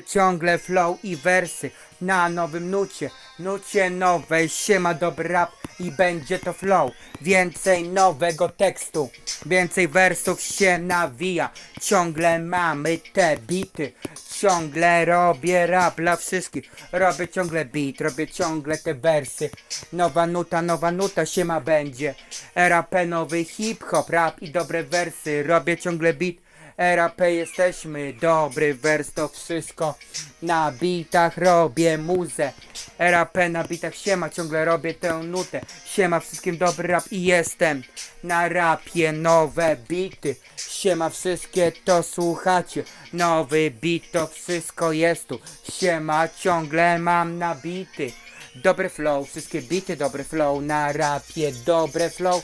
Ciągle flow i wersy na nowym nucie, nucie nowej, siema dobry rap i będzie to flow. Więcej nowego tekstu, więcej wersów się nawija. Ciągle mamy te bity, ciągle robię rap dla wszystkich. Robię ciągle beat, robię ciągle te wersy. Nowa nuta, nowa nuta siema będzie. RAP, nowy hip-hop, rap i dobre wersy. Robię ciągle beat. RAP jesteśmy, dobry wers to wszystko. Na bitach robię muzę. RAP na bitach siema, ciągle robię tę nutę. Siema wszystkim dobry rap i jestem. Na rapie nowe bity. Siema wszystkie to słuchacie. Nowy bit to wszystko jest tu. Siema ciągle mam nabity Dobry flow, wszystkie bity dobry flow. Na rapie dobre flow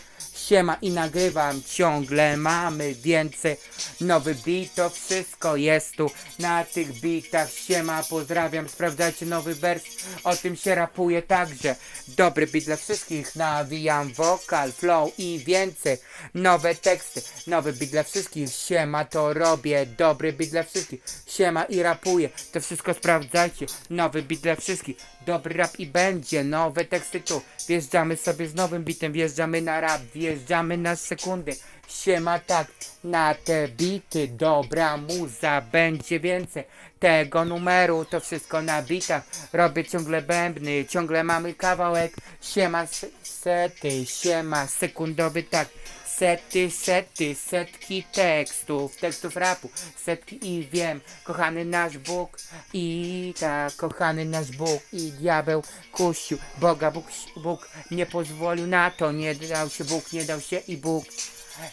Siema i nagrywam ciągle. Mamy więcej Nowy beat to wszystko jest tu Na tych bitach. Siema pozdrawiam. Sprawdzajcie nowy wers. O tym się rapuje także. Dobry beat dla wszystkich. Nawijam wokal, flow i więcej Nowe teksty. Nowy beat dla wszystkich. Siema to robię. Dobry beat dla wszystkich. Siema i rapuję. To wszystko sprawdzajcie. Nowy beat dla wszystkich Dobry rap i będzie Nowe teksty tu. Wjeżdżamy sobie z nowym bitem Wjeżdżamy na rap Wjeżdżamy na sekundy. Siema tak na te bity. Dobra muza Będzie więcej tego numeru. To wszystko na bitach. Robię ciągle bębny Ciągle mamy kawałek. Siema se- sety Siema sekundowy tak Sety, sety, setki tekstów, tekstów rapu, setki i wiem, kochany nasz Bóg i tak, kochany nasz Bóg i diabeł kusił, Boga Bóg, Bóg nie pozwolił na to, nie dał się Bóg, nie dał się i Bóg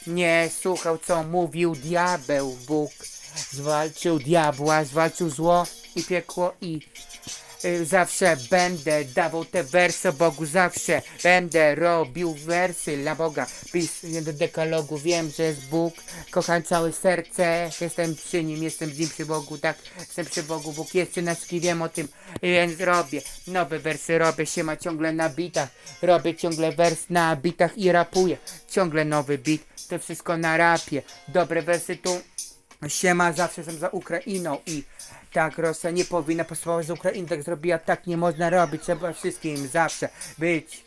nie słuchał co mówił diabeł, Bóg zwalczył diabła, zwalczył zło i piekło i Zawsze będę dawał te wersy Bogu, zawsze będę robił wersy dla Boga. Pisanie do dekalogu, wiem, że jest Bóg, kocham całe serce, jestem przy Nim, jestem z Nim przy Bogu, tak, jestem przy Bogu, Bóg jest przy nas i wiem o tym, więc robię. Nowe wersy, robię się ma ciągle na bitach, robię ciągle wers na bitach i rapuję, ciągle nowy bit, to wszystko na rapie, dobre wersy tu Siema, zawsze jestem za Ukrainą i tak Rosja nie powinna postępować z Ukrainą, tak zrobiła, tak nie można robić, trzeba wszystkim zawsze być.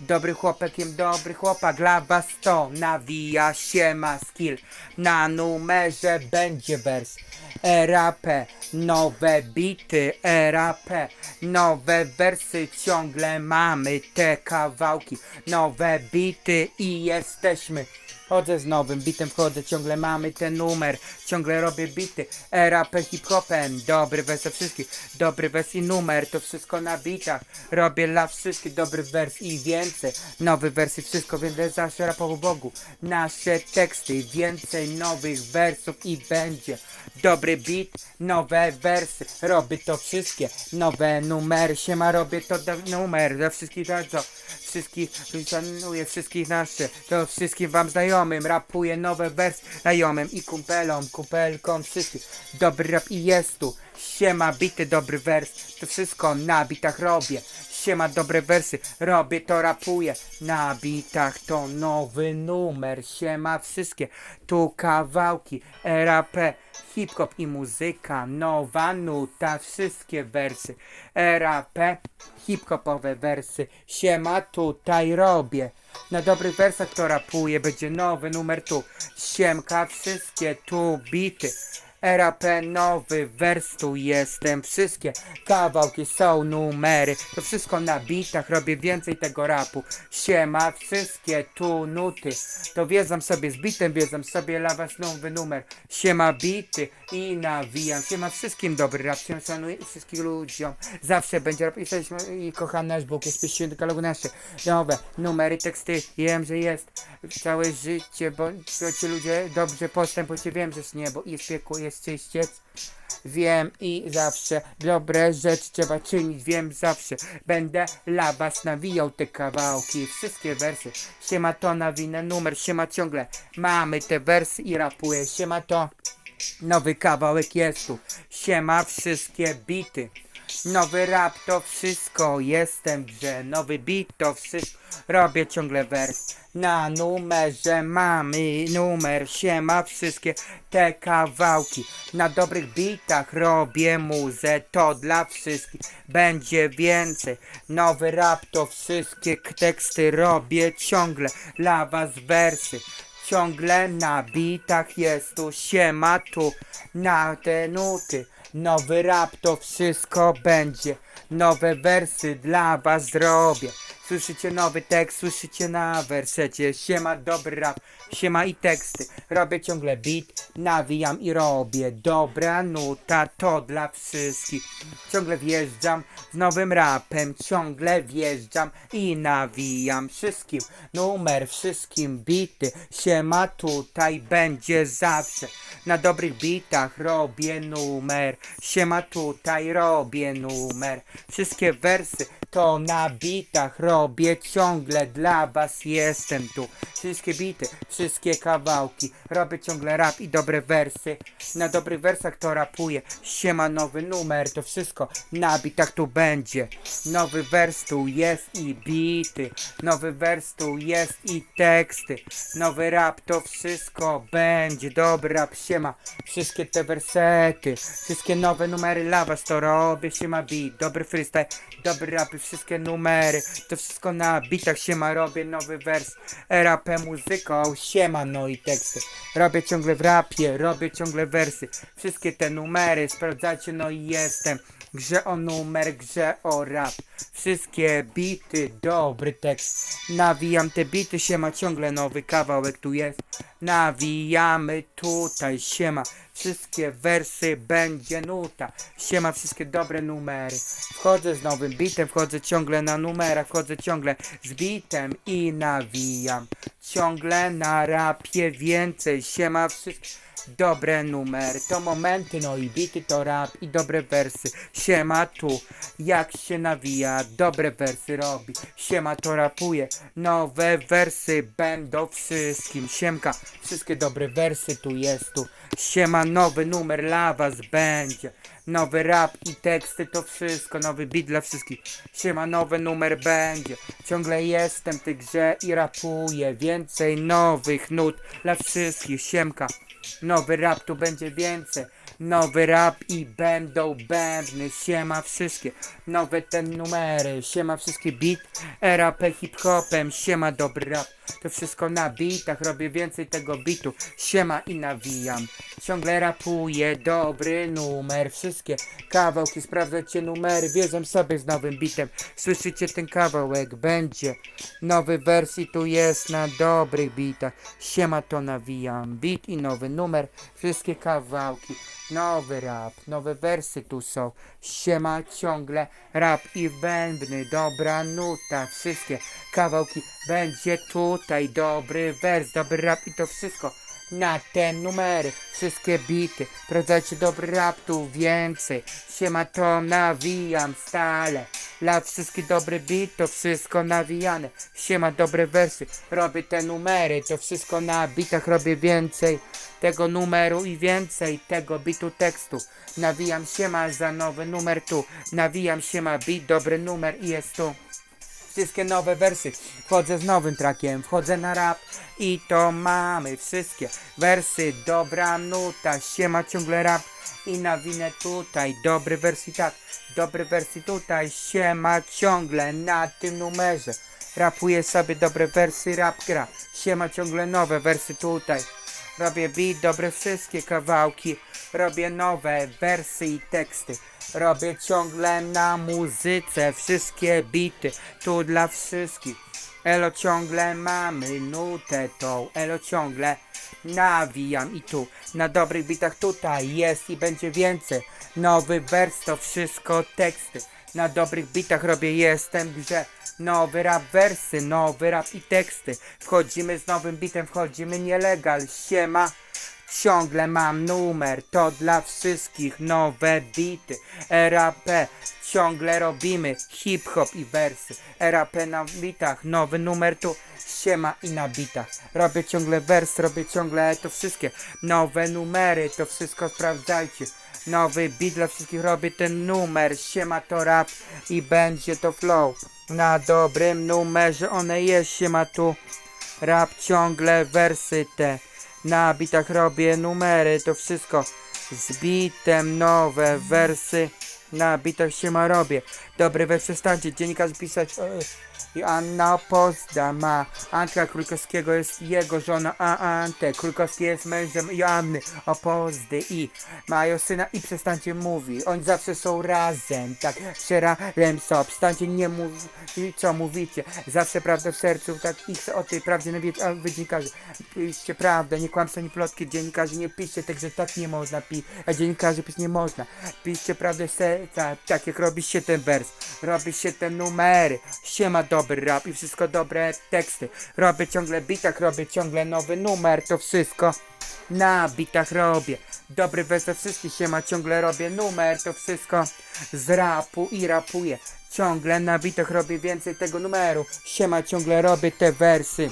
Dobry chłopakiem, dobry chłopak, dla was to nawija siema skill, na numerze będzie wers, RAP, nowe bity, RAP, nowe wersy, ciągle mamy te kawałki, nowe bity i jesteśmy Chodzę z nowym bitem, wchodzę, ciągle mamy ten numer, ciągle robię bity, rap hip-hopem, dobry wers dla wszystkich, dobry wers i numer, to wszystko na bitach, robię dla wszystkich dobry wers i więcej, nowy wers i wszystko, będę zawsze rapował Bogu, nasze teksty, więcej nowych wersów i będzie, dobry beat, nowe wersy, robię to wszystkie, nowe numery, siema, robię to da- numer dla wszystkich bardzo, wszystkich, szanuję wszystkich nasze, to wszystkim wam znajomym, rapuję nowe wersy znajomym i kumpelom, kumpelkom, wszystkich, dobry rap i jest tu, siema, bity, dobry wers, to wszystko na bitach robię, siema, dobre wersy, robię to, rapuję, na bitach to nowy numer, siema, wszystkie, tu kawałki, rap, hip-hop i muzyka, nowa nuta, wszystkie wersy, rap, hip-hopowe wersy, siema, tutaj robię, na dobrych wersach to rapuję, będzie nowy numer tu, siemka, wszystkie tu bity, RAP nowy wers tu jestem, wszystkie kawałki są numery, to wszystko na bitach, robię więcej tego rapu, siema, wszystkie tu nuty, to wiedzam sobie z bitem, wiedzam sobie dla was nowy numer, siema bity i nawijam, siema wszystkim dobry rap, siema szanuję wszystkich ludziom, zawsze będzie rap, jesteśmy i kochany nasz Bóg, jest święty katalogu nasze, nowe numery, teksty, wiem, że jest całe życie, bo ci ludzie dobrze postępujcie, wiem, że jest niebo i jest piekło, jest czyściec, wiem i zawsze dobre rzeczy trzeba czynić, wiem zawsze, będę dla was nawijał te kawałki, wszystkie wersy, siema to nawinę numer, siema ciągle, mamy te wersy i rapuję, siema to, nowy kawałek jest tu, siema wszystkie bity, Nowy rap to wszystko, jestem grze. Nowy beat to wszystko, robię ciągle wers. Na numerze mamy numer, siema wszystkie te kawałki. Na dobrych bitach robię muzę, to dla wszystkich będzie więcej. Nowy rap to wszystkie teksty robię ciągle, dla was wersy. Ciągle na bitach jest tu, siema tu, na te nuty. Nowy rap to wszystko będzie, nowe wersy dla was zrobię. Słyszycie nowy tekst, słyszycie na wersecie, siema dobry rap, siema i teksty. Robię ciągle beat, nawijam i robię. Dobra nuta to dla wszystkich. Ciągle wjeżdżam z nowym rapem, ciągle wjeżdżam i nawijam wszystkim. Numer wszystkim bity, siema tutaj będzie zawsze. Na dobrych bitach robię numer, siema tutaj robię numer. Wszystkie wersy to na bitach robię ciągle dla was jestem tu. Wszystkie bity, wszystkie kawałki, robię ciągle rap i dobre wersy. Na dobrych wersach to rapuję, siema nowy numer, to wszystko na bitach tu będzie. Nowy wers tu jest i bity, nowy wers tu jest i teksty. Nowy rap to wszystko będzie, dobry rap siema, wszystkie te wersety, wszystkie nowe numery dla was to robię, siema beat, dobry freestyle, dobry rap wszystkie numery, to wszystko na bitach siema robię, nowy wers, rapę muzyką, siema no i teksty, robię ciągle w rapie, robię ciągle wersy, wszystkie te numery, sprawdzajcie no i jestem, grze o numer, grze o rap, wszystkie bity, dobry tekst, nawijam te bity, siema ciągle nowy kawałek tu jest, nawijamy tutaj, siema, wszystkie wersy będzie nuta, siema wszystkie dobre numery, wchodzę z nowym bitem, wchodzę ciągle na numerach, wchodzę ciągle z bitem i nawijam, ciągle na rapie więcej, siema wszystkie Dobre numery, to momenty, no i bity to rap i dobre wersy. Siema tu, jak się nawija, dobre wersy robi. Siema to rapuje, nowe wersy będą wszystkim. Siemka, wszystkie dobre wersy tu jest tu. Siema, nowy numer dla was będzie. Nowy rap i teksty to wszystko, nowy beat dla wszystkich. Siema, nowy numer będzie. Ciągle jestem w tej grze i rapuję. Więcej nowych nut dla wszystkich. Siemka. Nowy rap tu będzie więcej. Nowy rap i będą bębny. Siema wszystkie. Nowe te numery. Siema wszystkie beat. RAP hip-hopem. Siema dobry rap. To wszystko na bitach. Robię więcej tego bitu. Siema i nawijam. Ciągle rapuję. Dobry numer. Wszystkie kawałki. Sprawdzajcie numery. Wierzę sobie z nowym bitem. Słyszycie ten kawałek. Będzie. Nowy wersji tu jest na dobrych bitach. Siema to nawijam. Bit i nowy numer. Wszystkie kawałki. Nowy rap, nowe wersy tu są. Siema ciągle rap i bębny, dobra nuta, wszystkie kawałki. Będzie tutaj dobry wers, dobry rap i to wszystko na te numery, wszystkie bity. Sprawdzajcie dobry rap tu więcej. Siema to nawijam stale. Dla wszystkich dobry beat, to wszystko nawijane. Siema dobre wersy, robię te numery, to wszystko na bitach robię więcej tego numeru i więcej tego bitu tekstu. Nawijam siema za nowy numer tu. Nawijam siema bit, dobry numer i jest tu. Wszystkie nowe wersy. Wchodzę z nowym trackiem, wchodzę na rap i to mamy wszystkie wersy. Dobra nuta, siema ciągle rap i nawinę tutaj. Dobry wersji tak, dobry wersji tutaj. Siema ciągle na tym numerze. Rapuję sobie dobre wersy, rap gra. Siema ciągle nowe wersy tutaj. Robię beat, dobre wszystkie kawałki. Robię nowe wersy i teksty. Robię ciągle na muzyce wszystkie bity. Tu dla wszystkich. Elo ciągle mamy nutę tą. Elo ciągle nawijam i tu. Na dobrych bitach tutaj jest i będzie więcej. Nowy wers to wszystko teksty. Na dobrych bitach robię jestem w grze. Nowy rap wersy, nowy rap i teksty. Wchodzimy z nowym bitem, wchodzimy nielegal. Siema. Ciągle mam numer, to dla wszystkich nowe bity. RAP, ciągle robimy hip-hop i wersy. RAP na bitach, nowy numer tu. Siema i na bitach. Robię ciągle wers, robię ciągle to wszystkie nowe numery, to wszystko sprawdzajcie. Nowy beat dla wszystkich robię ten numer. Siema to rap i będzie to flow. Na dobrym numerze one jest Siema tu Rap ciągle wersy te. Na bitach robię numery To wszystko z bitem nowe wersy. Na bitach siema robię Dobry we przestańcie dziennikarz pisać. E, i Anna Pozda ma. Antka Królkowskiego jest jego żona A Ante Królkowski jest mężem Joanny Opozdy. I mają syna i przestańcie mówić Oni zawsze są razem. Tak przerałem so Przestańcie nie mówić co mówicie. Zawsze prawda w sercu Tak ich o tej prawdzie nie wiecie A wy dziennikarze piszcie prawdę. Nie kłamstwo ani plotki Dziennikarze nie piszcie tak, że tak nie można pi A dziennikarze pisz nie można. Piszcie prawdę serca Tak jak robi się ten wers Robi się te numery. Siema dobry rap i wszystko dobre teksty. Robię ciągle bitach, robię ciągle nowy numer. To wszystko na bitach robię. Dobry wers we wszystkich siema ciągle robię numer. To wszystko z rapu i rapuję. Ciągle na bitach robię więcej tego numeru. Siema ciągle robię te wersy.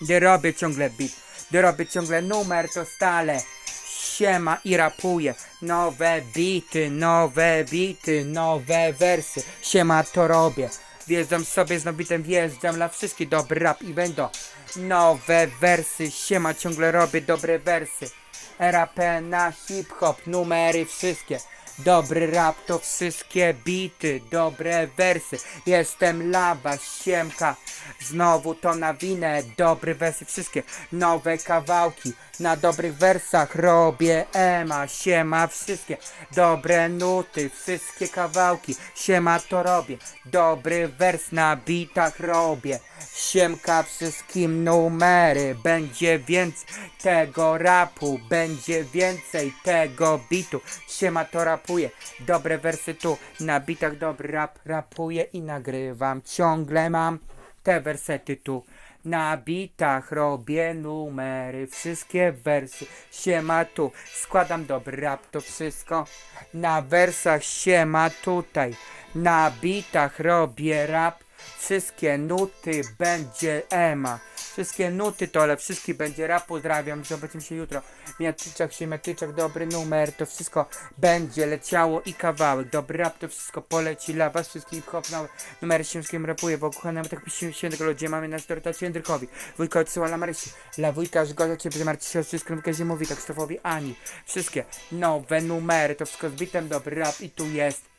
Gdy robię ciągle beat Gdy robię ciągle numer to stale Siema i rapuję Nowe bity, nowe bity, nowe wersy. Siema to robię. Wjeżdżam sobie z nobitem, wjeżdżam dla wszystkich dobry rap i będą Nowe wersy, siema ciągle robię dobre wersy. RAP na hip-hop, numery wszystkie Dobry rap to wszystkie bity, dobre wersy. Jestem lawa, siemka. Znowu to na winę, dobre wersy. Wszystkie Nowe kawałki, na dobrych wersach robię. Ema Siema wszystkie, dobre nuty, wszystkie kawałki. Siema to robię, dobry wers na bitach robię. Siemka wszystkim numery. Będzie więcej tego rapu Będzie więcej tego bitu. Siema to rapuje. Dobre wersy tu Na bitach dobry rap rapuję i nagrywam. Ciągle mam te wersety tu na bitach. Robię numery, wszystkie wersy, siema tu, składam dobry rap, to wszystko na wersach, siema tutaj, na bitach robię rap, wszystkie nuty będzie ema, wszystkie nuty to, ale wszystkie będzie rap, pozdrawiam, zobaczymy się jutro, miatyczek, siemiatyczek, dobry numer, to wszystko będzie leciało i kawałek, dobry rap, to wszystko poleci dla was wszystkich hop, nowe numery siemskim rapuje, bo kochany, tak piszemy świętego ludzie, mamy nasz torta Jędrykowi, wujka odsyła dla Marysi, dla wujka Żgoda, ciebie Marci się wszystko, wujka tak Krzysztofowi Ani, wszystkie nowe numery, to wszystko z bitem, dobry rap i tu jest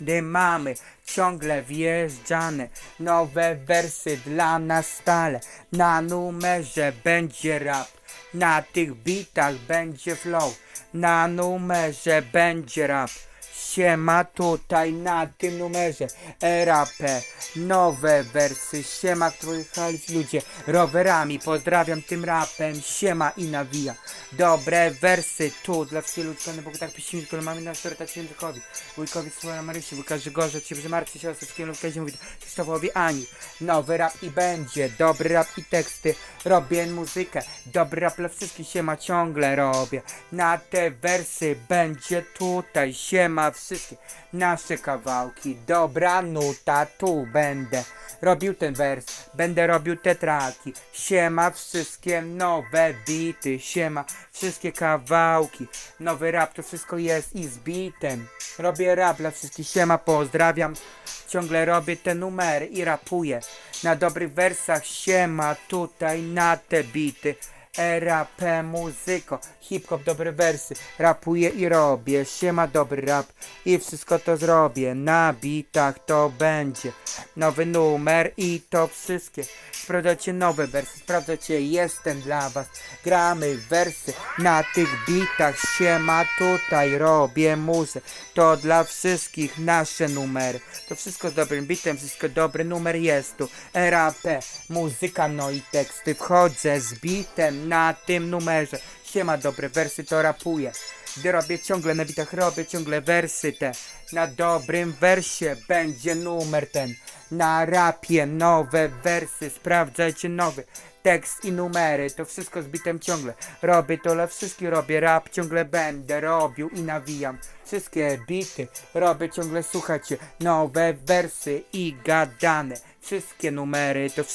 gdy mamy ciągle wjeżdżane nowe wersy dla nas stale. Na numerze będzie rap, na tych bitach będzie flow, na numerze będzie rap. Siema tutaj na tym numerze. RAP Nowe wersy Siema których ludzie rowerami Pozdrawiam tym rapem Siema i nawija. Dobre wersy tu dla wszystkich ludzi Panie Bogu tak piszemy tylko mamy na torta świętykowi Wujkowi Słowa Marysi Wujka Grzegorza Ciebie Marcy Siostry Lubkazie mówi Krzysztofowi Ani. Nowy rap i będzie Dobry rap i teksty Robię muzykę. Dobry rap dla wszystkich Siema ciągle robię. Na te wersy będzie tutaj Siema wszystkie nasze kawałki. Dobra nuta tu będę Robił ten wers Będę robił te traki. Siema wszystkie nowe bity Siema wszystkie kawałki. Nowy rap to wszystko jest i z bitem. Robię rap dla wszystkich Siema pozdrawiam. Ciągle robię te numery i rapuję. Na dobrych wersach Siema tutaj na te bity. RAP muzyko, hip-hop, dobre wersy, rapuję i robię, siema dobry rap. I wszystko to zrobię, na bitach to będzie. Nowy numer i to wszystkie, sprawdzacie nowe wersy, sprawdzacie, jestem dla was, gramy wersy na tych bitach, siema tutaj robię muzę, to dla wszystkich nasze numery, to wszystko z dobrym bitem, wszystko dobry numer jest tu, RAP, muzyka, no i teksty, wchodzę z bitem na tym numerze, siema dobre wersy to rapuję, gdy robię ciągle na bitach, robię ciągle wersy te, na dobrym wersie będzie numer ten, na rapie nowe wersy, sprawdzajcie nowy tekst i numery, to wszystko z bitem ciągle, robię to dla wszystkich, robię rap, ciągle będę robił i nawijam, wszystkie bity, robię ciągle, słuchajcie, nowe wersy i gadane, wszystkie numery, to wszystko